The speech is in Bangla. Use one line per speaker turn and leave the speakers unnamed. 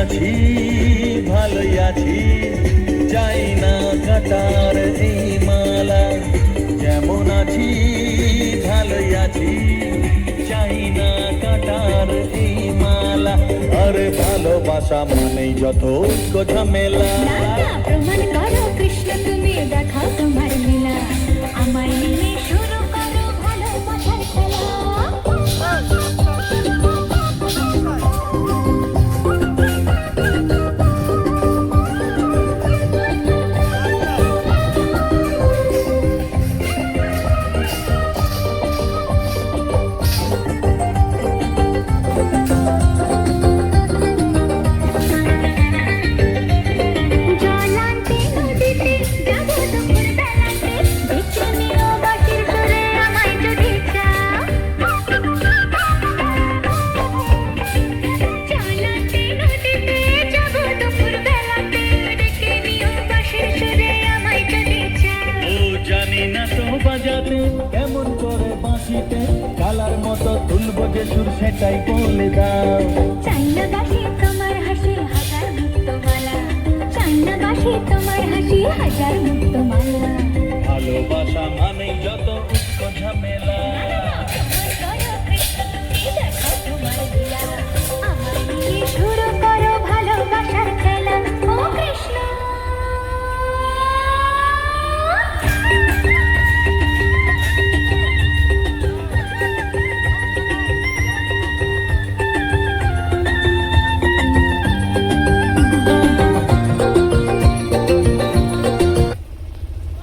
আছি ভালোই আছি। চাই না কাটার এই মালা। যেমন আছি ভালোই আছি। চাই না কাটার এই মালা। আরে ভালোবাসা মানে যত ঝামেলা।
না প্রমাণ
বাজাতে কেমন করে বাঁশিতে কালার মতো তুলব যে সুর, সেটাই বলে দাও।
তোমার হাসি হাজার তোমার হাসি হাজার